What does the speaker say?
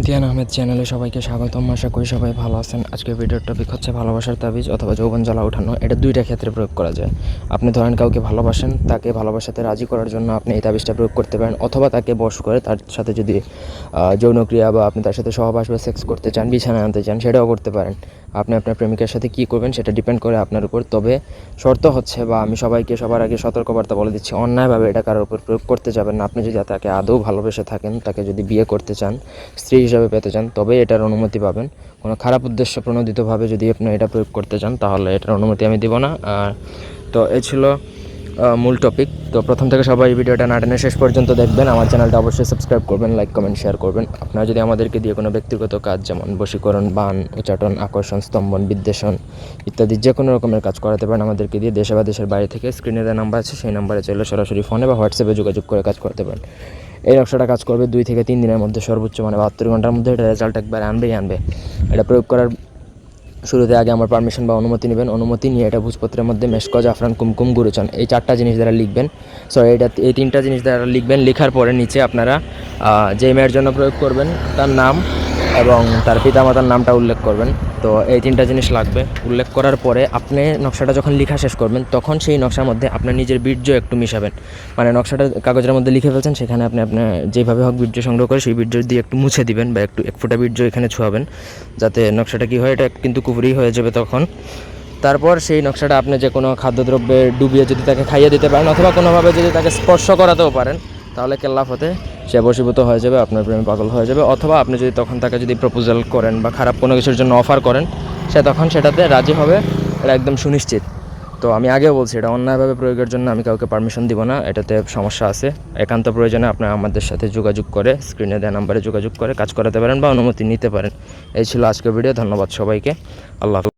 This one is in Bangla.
ইমতিয়ান আহমেদ চ্যানেলে সবাইকে স্বাগতম। আশা করি সবাই ভালো আছেন। আজকে ভিডিওর টপিক হচ্ছে ভালোবাসার তাবিজ অথবা যৌবন জ্বালা উঠানো এটা দুইটা ক্ষেত্রে প্রয়োগ করা যায়। আপনি ধরেন কাউকে ভালোবাসেন, তাকে ভালোবাসাতে রাজি করার জন্য আপনি এই তাবিজটা প্রয়োগ করতে পারেন অথবা তাকে বশ করে তার সাথে যদি যৌনক্রিয়া বা আপনি তার সাথে সহবাস বা সেক্স করতে চান, বিছানায় আনতে চান, সেটাও করতে পারেন। আপনি আপনার প্রেমিকার সাথে কী করবেন সেটা ডিপেন্ড করে আপনার উপর। তবে শর্ত হচ্ছে বা আমি সবাইকে সবার আগে সতর্কবার্তা বলে দিচ্ছি, অন্যায়ভাবে এটা কারোর উপর প্রয়োগ করতে যাবেন না। আপনি যদি তাকে আদৌ ভালোবেসে থাকেন, তাকে যদি বিয়ে করতে চান, স্ত্রী হিসাবে পেতে চান, তবে এটার অনুমতি পাবেন। কোনো খারাপ উদ্দেশ্য প্রণোদিতভাবে যদি আপনি এটা প্রয়োগ করতে চান, তাহলে এটার অনুমতি আমি দিব না। আর তো এ ছিল মূল টপিক তো প্রথম থেকে সবাই ভিডিওটা না টেনে শেষ পর্যন্ত দেখবেন। আমার চ্যানেলটা অবশ্যই সাবস্ক্রাইব করবেন লাইক কমেন্ট শেয়ার করবেন। আপনারা যদি আমাদেরকে দিয়ে কোনো ব্যক্তিগত কাজ, যেমন বশীকরণ, বান উচ্চাটন আকর্ষণ, স্তম্ভন, বিদ্বেষণ ইত্যাদি যে কোনো রকমের কাজ করাতে পারেন, আমাদেরকে দিয়ে দেশে বা দেশের বাইরে থেকে স্ক্রিনে দেওয়া নাম্বার আছে। সেই নাম্বারে চলে সরাসরি ফোনে বা হোয়াটসঅ্যাপে যোগাযোগ করে কাজ করতে পারেন। এই নকশাটা কাজ করবে দুই থেকে তিন দিনের মধ্যে সর্বোচ্চ মানে বাহাত্তর ঘণ্টার মধ্যে। এটা রেজাল্ট একবার আনবেই আনবে। এটা প্রয়োগ করার শুরুতে আগে আমার পারমিশন বা অনুমতি নেবেন। অনুমতি নিয়ে এটা ভোজপত্রের মধ্যে মেশক জাফরান, কুমকুম গুরুচন এই চারটা জিনিস দ্বারা লিখবেন। সরি এটা এই তিনটা জিনিস দ্বারা লিখবেন। লেখার পরে নিচে আপনারা যে মেয়ের জন্য প্রয়োগ করবেন, তার নাম এবং তার পিতামাতার নামটা উল্লেখ করবেন। তো এই তিনটা জিনিস লাগবে। উল্লেখ করার পরে আপনি নকশাটা যখন লেখা শেষ করবেন, তখন সেই নকশার মধ্যে আপনার নিজের বীর্য একটু মিশাবেন। মানে নকশাটা কাগজের মধ্যে লিখে ফেলছেন, সেখানে আপনি আপনার যেভাবে হোক বীর্য সংগ্রহ করে সেই বীর্য দিয়ে একটু মুছে দিবেন বা একটু এক ফুটা বীর্য এখানে ছোঁয়াবেন, যাতে নকশাটা কী হয়, এটা কিন্তু কুফুরি হয়ে যাবে তখন। তারপর সেই নকশাটা আপনি যে কোনো খাদ্যদ্রব্যে ডুবিয়ে যদি তাকে খাইয়ে দিতে পারেন, অথবা কোনোভাবে যদি তাকে স্পর্শ করাতেও পারেন, তাহলে কেল্লাফ হতে সে বশীভূত হয়ে যাবে, আপনার প্রেমে পাগল হয়ে যাবে। অথবা আপনি যদি তখন তাকে যদি প্রপোজাল করেন বা খারাপ কোনো কিছুর জন্য অফার করেন, সে তখন সেটাতে রাজি হবে এটা একদম সুনিশ্চিত। তো আমি আগেও বলছি, এটা অন্যায়ভাবে প্রয়োগের জন্য আমি কাউকে পারমিশন দিব না, এটাতে সমস্যা আছে। একান্ত প্রয়োজনে আপনারা আমাদের সাথে যোগাযোগ করে স্ক্রিনে দেওয়া নাম্বারে যোগাযোগ করে কাজ করাতে পারেন বা অনুমতি নিতে পারেন। এই ছিল আজকের ভিডিও ধন্যবাদ সবাইকে। আল্লাহ।